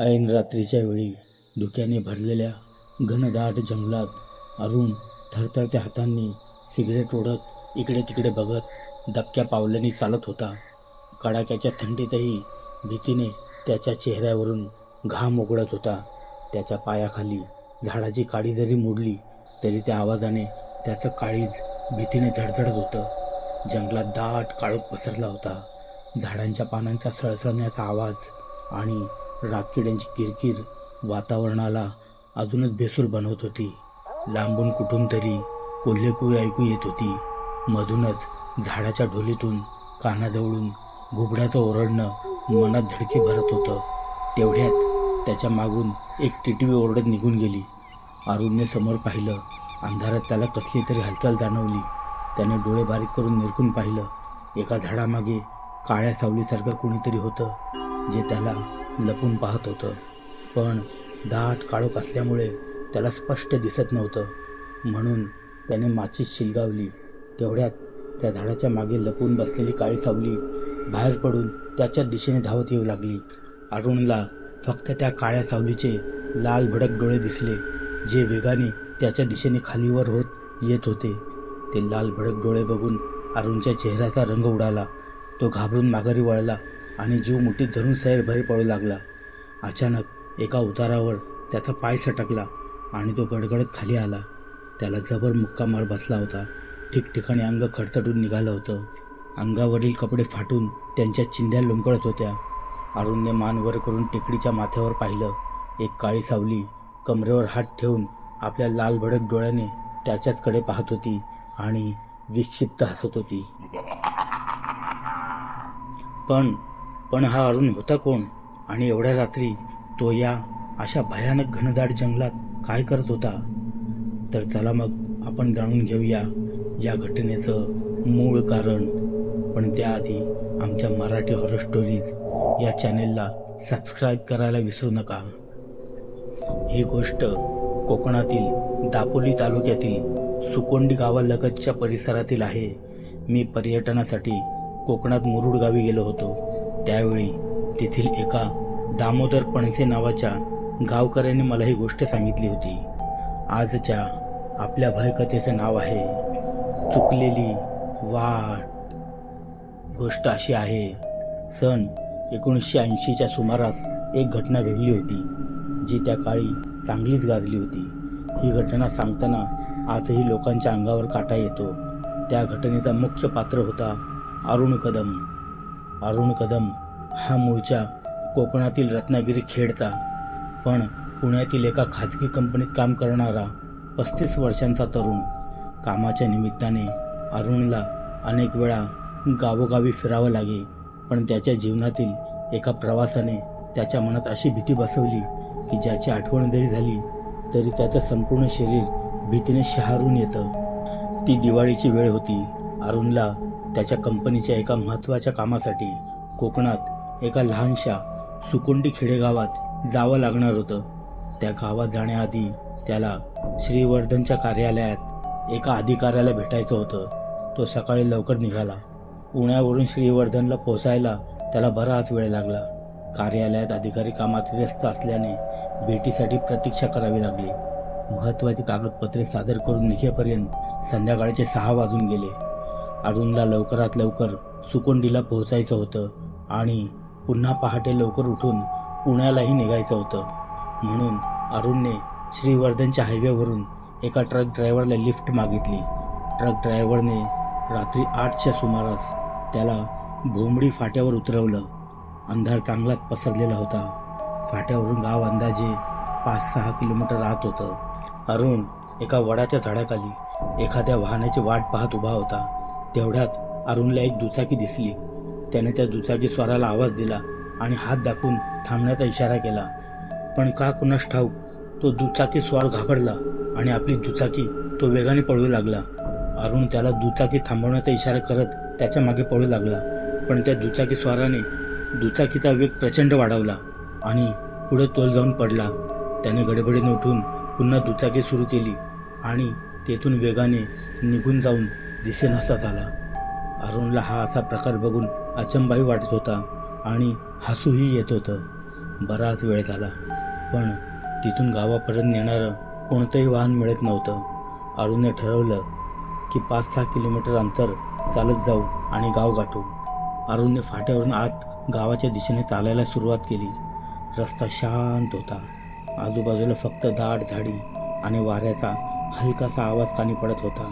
ऐन रात्रीच्या वेळी धुक्याने भरलेल्या घनदाट जंगलात अरुण थरथरत्या हातांनी सिगरेट ओढत इकडे तिकडे बघत दबक्या पावलांनी चालत होता. कडाक्याच्या थंडीतही भीतीने त्याच्या चेहऱ्यावरून घाम उघडत होता. त्याच्या पायाखाली झाडाची काडी जरी मोडली तरी त्या आवाजाने त्याचं काळीज भीतीने धडधडत होतं. जंगलात दाट काळोख पसरला होता. झाडांच्या पानांचा सळसळण्याचा आवाज आणि रातकिड्यांची किरकिर वातावरणाला अजूनच बेसूर बनवत होती. लांबून कुठून तरी कोल्हेकुई ऐकू येत होती. मधूनच झाडाच्या ढोलीतून कानाजवळून घुबडाचं ओरडणं मनात धडके भरत होतं. तेवढ्यात त्याच्या मागून एक टिटवी ओरडत निघून गेली. अरुणने समोर पाहिलं. अंधारात त्याला कसली तरी हालचाल जाणवली. त्याने डोळे बारीक करून निरखून पाहिलं. एका झाडामागे काळ्या सावलीसारखं कुणीतरी होतं जे त्याला लपून पाहत होतं. पण दाट काळोख असल्यामुळे त्याला स्पष्ट दिसत नव्हतं. म्हणून त्याने माचीस शिलगावली. तेवढ्यात त्या झाडाच्या मागे लपून बसलेली काळी सावली बाहेर पडून त्याच्या दिशेने धावत येऊ लागली. अरुणला फक्त त्या काळ्या सावलीचे लाल भडक डोळे दिसले जे वेगाने त्याच्या दिशेने खालीवर होत येत होते. ते लाल भडक डोळे बघून अरुणच्या चेहऱ्याचा रंग उडाला. तो घाबरून माघारी वळला. आणि जीव मुठीत धरून सैर बाहेर पडू लागला. अचानक एका उतारावर त्याचा पाय सटकला आणि तो गडगडत खाली आला. त्याला जबर मुक्का मार बसला होता. ठिकठिकाणी अंग खडतडून निघालं होतं. अंगावरील कपडे फाटून त्यांच्या चिंध्या लोंबकळत होत्या. अरुणने मान वर करून टेकडीच्या माथ्यावर पाहिलं. एक काळी सावली कमरेवर हात ठेवून आपल्या लाल भडक डोळ्याने त्याच्याचकडे पाहत होती आणि विक्षिप्त हसत होती. पण पण हा अरुण होता कोण? आणि एवढ्या रात्री तो या अशा भयानक घनदाट जंगलात काय करत होता? तर चला मग आपण जाणून घेऊया या घटनेचं मूळ कारण. पण त्याआधी आमच्या मराठी हॉरर स्टोरीज या चॅनेलला सबस्क्राईब करायला विसरू नका. ही गोष्ट कोकणातील दापोली तालुक्यातील सुकोंडी गावालगतच्या परिसरातील आहे. मी पर्यटनासाठी कोकणात मुरुड गावी गेलो होतो. त्यावेळी तेथील एका दामोदर पणसे नावाच्या गावकऱ्याने मला ही गोष्ट सांगितली होती. आजच्या आपल्या भयकथेचं नाव आहे चुकलेली वाट. गोष्ट अशी आहे सन एकोणीसशे ऐंशीच्या सुमारास एक घटना घडली होती जी त्या काळी चांगलीच गाजली होती. ही घटना सांगताना आजही लोकांच्या अंगावर काटा येतो. त्या घटनेचा मुख्य पात्र होता अरुण कदम अरुण कदम हा मूळच्या कोकणातील रत्नागिरी खेडचा पण पुण्यातील एका खाजगी कंपनीत काम करणारा पस्तीस वर्षांचा तरुण. कामाच्या निमित्ताने अरुणला अनेक वेळा गावोगावी फिरावं लागे पण त्याच्या जीवनातील एका प्रवासाने त्याच्या मनात अशी भीती बसवली की ज्याची आठवण जरी झाली तरी त्याचं संपूर्ण शरीर भीतीने शहारून येतं. ती दिवाळीची वेळ होती. अरुणला त्याच्या कंपनीच्या एका महत्त्वाच्या कामासाठी कोकणात एका लहानशा सुकुंडी खेडेगावात जावं लागणार होतं. त्या गावात जाण्याआधी त्याला श्रीवर्धनच्या कार्यालयात एका अधिकाऱ्याला भेटायचं होतं. तो सकाळी लवकर निघाला. पुण्यावरून श्रीवर्धनला पोचायला त्याला बराच वेळ लागला. कार्यालयात अधिकारी कामात व्यस्त असल्याने भेटीसाठी प्रतीक्षा करावी लागली. महत्त्वाची कागदपत्रे सादर करून निघेपर्यंत संध्याकाळचे सहा वाजून गेले. अरुणला लवकरात लवकर सुकोंडीला पोहोचायचं होतं आणि पुन्हा पहाटे लवकर उठून पुण्यालाही निघायचं होतं. म्हणून अरुणने श्रीवर्धनच्या हायवेवरून एका ट्रक ड्रायव्हरला लिफ्ट मागितली. ट्रक ड्रायव्हरने रात्री आठच्या सुमारास त्याला भोंबडी फाट्यावर उतरवलं. अंधार चांगलाच पसरलेला होता. फाट्यावरून गाव अंदाजे पाच सहा किलोमीटर राहत होतं. अरुण एका वडाच्या झाडाखाली एखाद्या वाहनाची वाट पाहत उभा होता. तेवढ्यात अरुणला एक दुचाकी दिसली. त्याने त्या दुचाकी स्वाराला आवाज दिला आणि हात दाखवून थांबण्याचा इशारा केला. पण का कुणास ठाऊक तो दुचाकी स्वार घाबरला आणि आपली दुचाकी तो वेगाने पळू लागला. अरुण त्याला दुचाकी थांबवण्याचा इशारा करत त्याच्यामागे पळू लागला. पण त्या दुचाकी स्वाराने दुचाकीचा वेग प्रचंड वाढवला आणि पुढे तोल जाऊन पडला. त्याने गडबडीने उठून पुन्हा दुचाकी सुरू केली आणि तेथून वेगाने निघून जाऊन दिसेनासा झाला अरुणला हा असा प्रकार बघून अचंबाही वाटत होता आणि हसूही येत होतं. बराच वेळ झाला पण तिथून गावापर्यंत नेणारं कोणतंही वाहन मिळत नव्हतं. अरुणने ठरवलं की पाच सहा किलोमीटर अंतर चालत जाऊ आणि गाव गाठू. अरुणने फाट्यावरून आत गावाच्या दिशेने चालायला सुरुवात केली. रस्ता शांत होता. आजूबाजूला फक्त दाट झाडी आणि वाऱ्याचा हलकासा आवाज कानी पडत होता.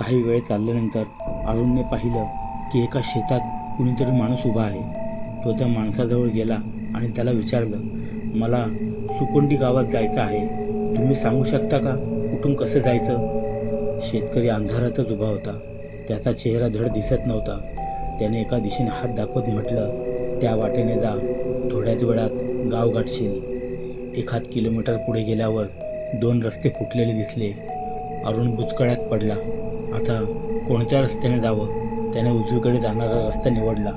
काही वेळ चालल्यानंतर अरुणने पाहिलं की एका शेतात कुणीतरी माणूस उभा आहे. तो त्या माणसाजवळ गेला आणि त्याला विचारलं मला सुकोंडी गावात जायचं आहे. तुम्ही सांगू शकता का कुठून कसं जायचं? शेतकरी अंधारातच उभा होता. त्याचा चेहरा धड दिसत नव्हता. त्याने एका दिशेने हात दाखवत म्हटलं त्या वाटेने जा. थोड्याच वेळात गाव गाठशील. एखाद किलोमीटर पुढे गेल्यावर दोन रस्ते फुटलेले दिसले. अरुण बुचकळ्यात पडला. आता कोणत्या रस्त्याने जावं? त्याने उजवीकडे जाणारा रस्ता निवडला.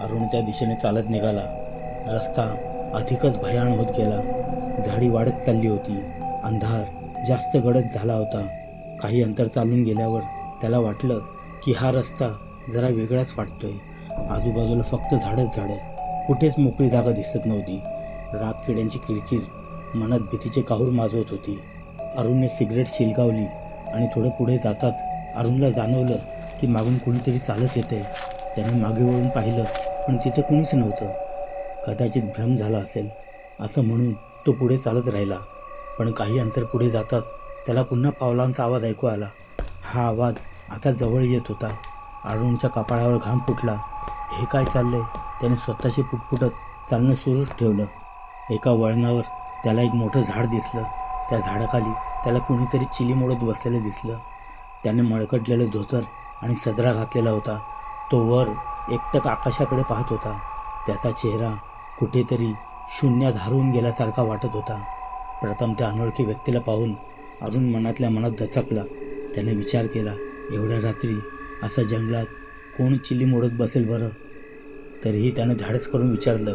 अरुण त्या दिशेने चालत निघाला. रस्ता अधिकच भयान होत गेला. झाडी वाढत चालली होती. अंधार जास्त गडद झाला होता. काही अंतर चालून गेल्यावर त्याला वाटलं की हा रस्ता जरा वेगळाच वाटतोय. आजूबाजूला फक्त झाडच झाडं. कुठेच मोकळी जागा दिसत नव्हती. रात किड्यांची किरकिर. मनात भीतीचे काहूर माजवत होती. अरुणने सिगरेट शिलगावली आणि थोडं पुढे जाताच अरुणला जाणवलं की मागून कोणीतरी चालत येते त्याने मागे वळून पाहिलं पण तिथे कुणीच नव्हतं. कदाचित भ्रम झाला असेल असं म्हणून तो पुढे चालत राहिला. पण काही अंतर पुढे जाताच त्याला पुन्हा पावलांचा आवाज ऐकू आला. हा आवाज आता जवळ येत होता. अरुणच्या कपाळावर घाम फुटला. हे काय चाललंय? त्याने स्वतःशी पुटपुटत चालणं सुरूच ठेवलं. एका वळणावर त्याला एक मोठं झाड दिसलं. त्या झाडाखाली त्याला कुणीतरी चिली मोडत बसलेलं दिसलं. त्याने मळकटलेलं धोतर आणि सदरा घातलेला होता. तो वर एकटक आकाशाकडे पाहत होता. त्याचा चेहरा कुठेतरी शून्यात हरवून गेल्यासारखा वाटत होता. प्रथम त्या अनोळखी व्यक्तीला पाहून अरुण मनातल्या मनात दचकला. त्याने विचार केला एवढ्या रात्री असं जंगलात कोण चिली मोडत बसेल बरं? तरीही त्याने धाडस करून विचारलं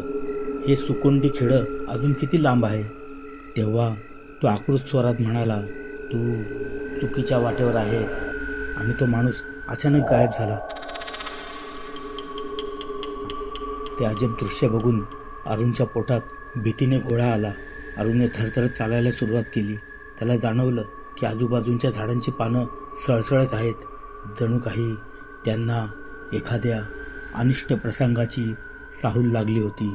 हे सुकोंडी खेडं अजून किती लांब आहे? तेव्हा तो आकृत स्वरात म्हणाला तू चुकीच्या वाटेवर आहेस आणि तो माणूस अचानक गायब झाला. ते अजब दृश्य बघून अरुणच्या पोटात भीतीने गोळा आला. अरुणने थरथरत चालायला सुरुवात केली. त्याला जाणवलं की आजूबाजूंच्या झाडांची पानं सळसळत आहेत. जणू काही त्यांना एखाद्या अनिष्ट प्रसंगाची साहूल लागली होती.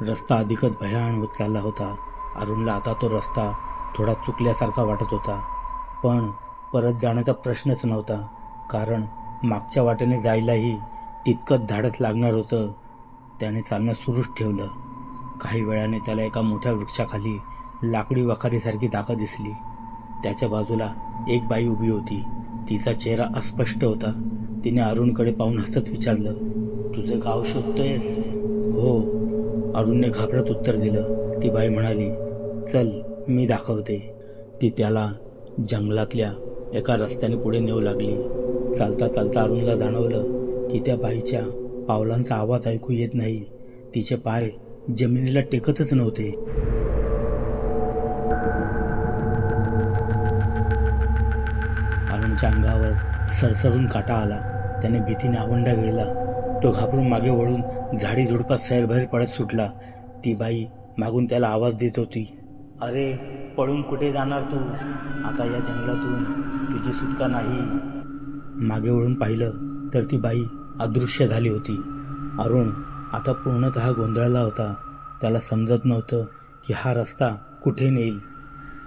रस्ता अधिकच भयान होत चालला होता. अरुणला आता तो रस्ता थोडा चुकल्यासारखा वाटत होता. पण परत जाण्याचा प्रश्नच नव्हता. कारण मागच्या वाटेने जायलाही तितकंच धाडस लागणार होतं. त्याने चालणं सुरूच ठेवलं. काही वेळाने त्याला एका मोठ्या वृक्षाखाली लाकडी वखारीसारखी जागा दिसली. त्याच्या बाजूला एक बाई उभी होती. तिचा चेहरा अस्पष्ट होता. तिने अरुणकडे पाहून हसत विचारलं तुझं गाव शोधतोयस? हो. अरुणने घाबरत उत्तर दिलं. ती बाई म्हणाली चल मी दाखवते. ती त्याला जंगलातल्या एका रस्त्याने पुढे नेऊ लागली. चालता चालता अरुणला जाणवलं की त्या बाईच्या पावलांचा आवाज ऐकू येत नाही. तिचे पाय जमिनीला टेकतच नव्हते. अरुणच्या अंगावर सरसरून काटा आला. त्याने भीतीने आवंडा गेला तो घाबरून मागे वळून झाडी झुडपात सैरभैर पडत सुटला. ती बाई मागून त्याला आवाज देत होती. अरे पळून कुठे जाणार तू? आता या जंगलातून तुझी सुटका नाही. मागे वळून पाहिलं तर ती बाई अदृश्य झाली होती. अरुण आता पूर्णत गोंधळला होता. त्याला समजत नव्हतं की हा रस्ता कुठे नेईल.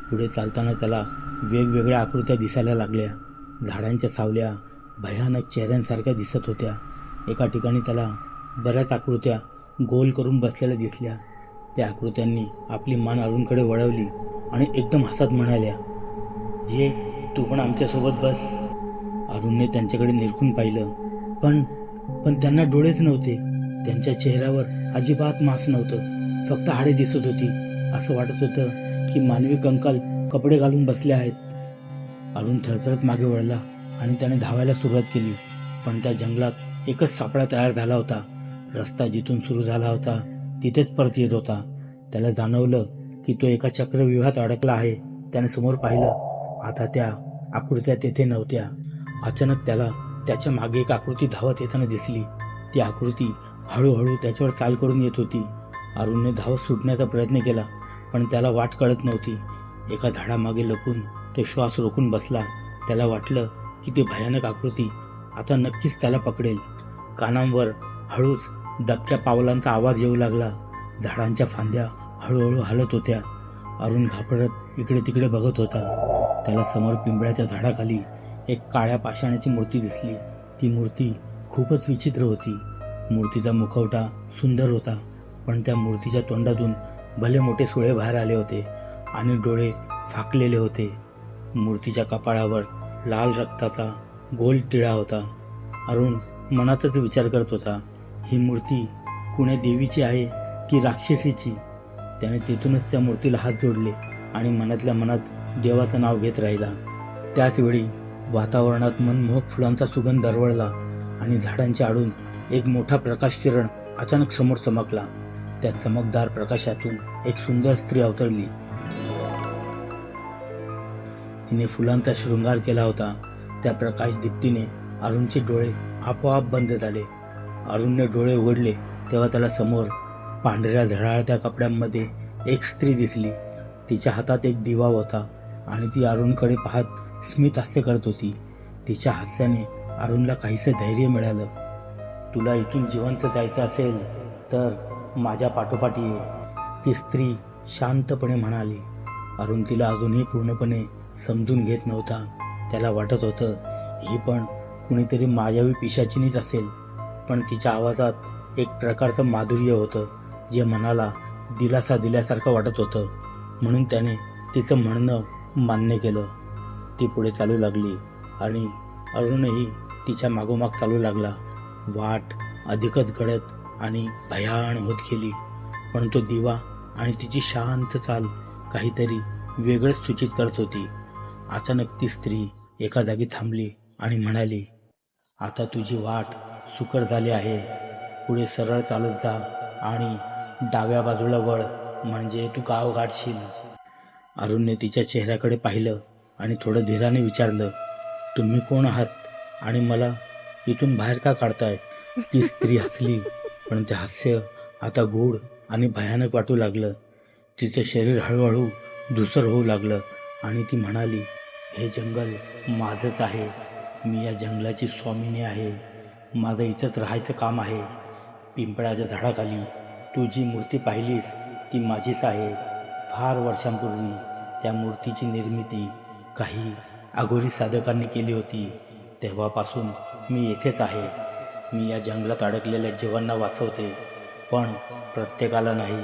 पुढे चालताना त्याला वेगवेगळ्या आकृत्या दिसायला लागल्या. झाडांच्या सावल्या भयानक चेहऱ्यांसारख्या दिसत होत्या. एका ठिकाणी त्याला बऱ्याच आकृत्या गोल करून बसलेल्या दिसल्या. त्या आकृत्यांनी आपली मान अरुणकडे वळवली. आणि एकदम हसत म्हणाल्या ये तू पण आमच्यासोबत बस. अरुणने त्यांच्याकडे निरखून पाहिलं. पण पण त्यांना डोळेच नव्हते. त्यांच्या चेहऱ्यावर अजिबात मास नव्हतं. फक्त हाडे दिसत होती. असं वाटत होतं की मानवी कंकाल कपडे घालून बसले आहेत. अरुण थरथरत मागे वळला आणि त्याने धावायला सुरुवात केली. पण त्या जंगलात एकच सापळा तयार झाला होता. रस्ता जिथून सुरू झाला होता तिथेच परत येत होता. त्याला जाणवलं की तो एका चक्रव्यूहात अडकला आहे. त्याने समोर पाहिलं आता त्या आकृत्या तेथे नव्हत्या. अचानक त्याला त्याच्यामागे एक आकृती धावत येताना दिसली. ती आकृती हळूहळू त्याच्यावर चाल करून येत होती. अरुणने धावत सुटण्याचा प्रयत्न केला पण त्याला वाट कळत नव्हती. एका झाडामागे लपून तो श्वास रोखून बसला. त्याला वाटलं की ती भयानक आकृती आता नक्कीच त्याला पकडेल. कानांवर हळूच दबक्या पावलांचा आवाज येऊ लागला. झाडांच्या फांद्या हळूहळू हलत होत्या. अरुण घाबरत इकडे तिकडे बघत होता. त्याला समोर पिंपळाच्या झाडाखाली एक काळ्या पाषाणाची मूर्ती दिसली. ती मूर्ती खूपच विचित्र होती. मूर्तीचा मुखवटा सुंदर होता पण त्या मूर्तीच्या तोंडातून भले मोठे सुळे बाहेर आले होते आणि डोळे फाकलेले होते. मूर्तीच्या कपाळावर लाल रक्ताचा गोल टिळा होता. अरुण मनातच विचार करत होता ही मूर्ती कुण्या देवीची आहे की राक्षसीची? त्याने तिथूनच त्या मूर्तीला हात जोडले आणि मनातल्या मनात देवाचं नाव घेत राहिला. त्याचवेळी वातावरणात मनमोहक फुलांचा सुगंध दरवळला आणि झाडांच्या आडून एक मोठा प्रकाश किरण अचानक समोर चमकला. त्या चमकदार प्रकाशातून एक सुंदर स्त्री अवतरली. तिने फुलांचा शृंगार केला होता. त्या प्रकाश दीप्तीने अरुणचे डोळे आपोआप बंद झाले. अरुणने डोळे उघडले तेव्हा त्याला समोर पांढऱ्या झळाळत्या कपड्यांमध्ये एक स्त्री दिसली. तिच्या हातात एक दिवा होता आणि ती अरुणकडे पाहत स्मित हास्य करत होती. तिच्या हास्याने अरुणला काहीसं धैर्य मिळालं. तुला इथून जिवंत जायचं असेल तर माझ्या पाठोपाठी ये ती स्त्री शांतपणे म्हणाली. अरुण तिला अजूनही पूर्णपणे समजून घेत नव्हता. त्याला वाटत होतं ही पण कुणीतरी माझ्यावी पिशाचीनीच असेल. पण तिच्या आवाजात एक प्रकारचं माधुर्य होतं. जे मनाला दिलासा दिल्यासारखं वाटत होतं म्हणून त्याने तिचं म्हणणं मान्य केलं. ती पुढे चालू लागली आणि अरुणही तिच्या मागोमाग चालू लागला. वाट अधिकच घडत आणि भयान होत गेली. पण तो दिवा आणि तिची शांत चाल काहीतरी वेगळंच सूचित करत होती. अचानक ती स्त्री एका जागी थांबली आणि म्हणाली आता तुझी वाट सुकर झाली आहे. पुढे सरळ चालत जा आणि डाव्या बाजूला वळ म्हणजे तू गाव गाठशील. अरुणने तिच्या चेहऱ्याकडे पाहिलं आणि थोडं धीराने विचारलं तुम्ही कोण आहात आणि मला इथून बाहेर का काढताय? ती स्त्री हसली पण ते हास्य आता गूढ आणि भयानक वाटू लागलं. तिचं शरीर हळूहळू धुसर होऊ लागलं आणि ती म्हणाली हे जंगल माझंच आहे. मी या जंगलाची स्वामिनी आहे. माझं इथंच राहायचं काम आहे. पिंपळाच्या झाडाखाली तू जी मूर्ती पाहिलीस ती माझीच आहे. फार वर्षांपूर्वी त्या मूर्तीची निर्मिती काही अघोरी साधकांनी केली होती. तेव्हापासून मी येथेच आहे. मी या जंगलात अडकलेल्या जीवांना वाचवते पण प्रत्येकाला नाही.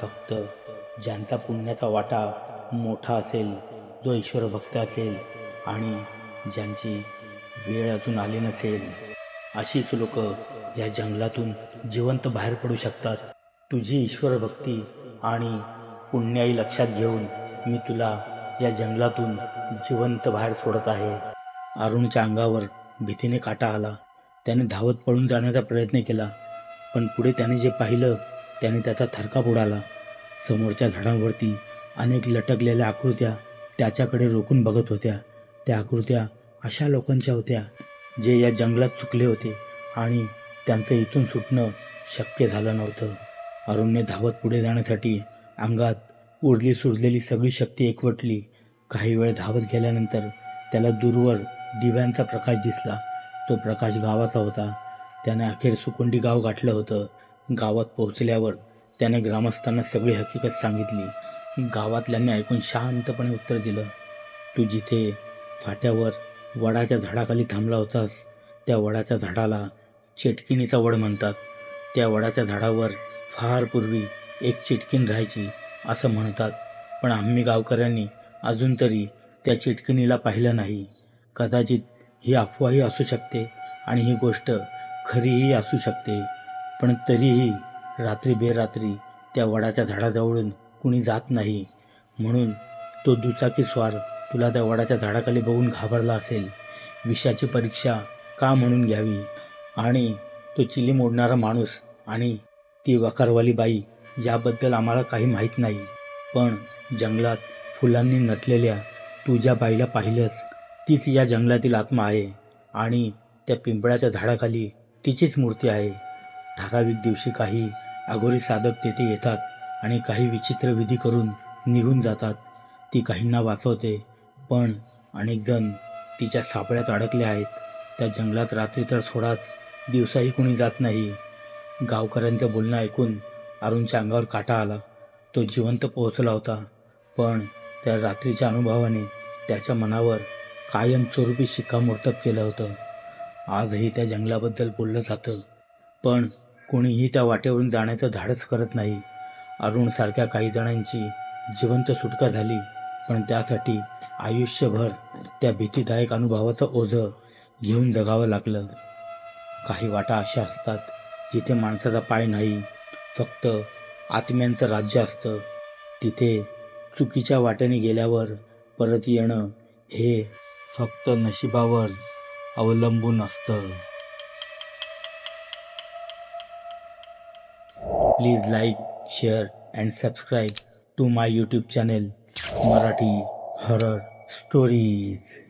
फक्त ज्यांचा पुण्याचा वाटा मोठा असेल जो ईश्वर भक्त असेल आणि ज्यांची वेळ अजून आली नसेल अशीच लोक या जंगलातून जिवंत बाहेर पडू शकतात. तुझी ईश्वर भक्ती आणि पुण्याई लक्षात घेऊन मी तुला या जंगलातून जिवंत बाहेर सोडत आहे. अरुणच्या अंगावर भीतीने काटा आला. त्याने धावत पळून जाण्याचा प्रयत्न केला पण पुढे त्याने जे पाहिलं त्याने त्याचा थरकाप उडाला. समोरच्या झाडांवरती अनेक लटकलेल्या आकृत्या त्याच्याकडे रोखून बघत होत्या. त्या आकृत्या अशा लोकांच्या होत्या जे या जंगलात चुकले होते आणि त्यांचं इथून सुटणं शक्य झालं नव्हतं. अरुणने धावत पुढे जाण्यासाठी अंगात उरली सुरलेली सगळी शक्ती एकवटली. काही वेळ धावत गेल्यानंतर त्याला दूरवर दिव्यांचा प्रकाश दिसला. तो प्रकाश गावाचा होता. त्याने अखेर सुकुंडी गाव गाठलं होतं. गावात पोहोचल्यावर त्याने ग्रामस्थांना सगळी हकीकत सांगितली. गावातल्यांनी ऐकून शांतपणे उत्तर दिलं. तू जिथे फाट्यावर वडाच्या झाडाखाली थांबला होतास त्या वडाच्या झाडाला चेटकिणीचा वड म्हणतात. त्या वडाच्या झाडावर फार पूर्वी एक चिटकीण राहायची असं म्हणतात. पण आम्ही गावकऱ्यांनी अजून तरी त्या चिटकिणीला पाहिलं नाही. कदाचित ही अफवाही असू शकते आणि ही गोष्ट खरीही असू शकते. पण तरीही रात्री बेरात्री त्या वडाच्या झाडाजवळून कुणी जात नाही. म्हणून तो दुचाकी स्वार तुला त्या वडाच्या झाडाखाली बघून घाबरला असेल. विषाची परीक्षा का म्हणून घ्यावी? आणि तो चिली मोडणारा माणूस आणि ती वकारवाली बाई याबद्दल आम्हाला काही माहीत नाही. पण जंगलात फुलांनी नटलेल्या तू ज्या बाईला पाहिलंस तीच या जंगलातील आत्मा आहे आणि त्या पिंपळाच्या झाडाखाली तिचीच मूर्ती आहे. धारावीक दिवशी काही अघोरी साधक तेथे येतात आणि काही विचित्र विधी करून निघून जातात. ती काहींना वाचवते पण अनेक जण तिच्या सापळ्यात अडकले आहेत. त्या जंगलात रात्री तर सोडाच दिवसाही कुणी जात नाही. गावकऱ्यांचं बोलणं ऐकून अरुणच्या अंगावर काटा आला. तो जिवंत पोहोचला होता पण त्या रात्रीच्या अनुभवाने त्याच्या मनावर कायमस्वरूपी शिक्कामोर्तब केलं होतं. आजही त्या जंगलाबद्दल बोललं जातं पण कोणीही त्या वाटेवरून जाण्याचं धाडस करत नाही. अरुणसारख्या काही जणांची जिवंत सुटका झाली पण त्यासाठी आयुष्यभर त्या भीतीदायक अनुभवाचं ओझं घेऊन जगावं लागलं. काही वाटा अशा असतात जिथे माणसाचा पाय नाही फक्त आत्म्यांचं राज्य असतं. तिथे चुकीच्या वाट्याने गेल्यावर परत येणं हे फक्त नशिबावर अवलंबून असतं. Please like share and subscribe to my YouTube channel Marathi horror stories.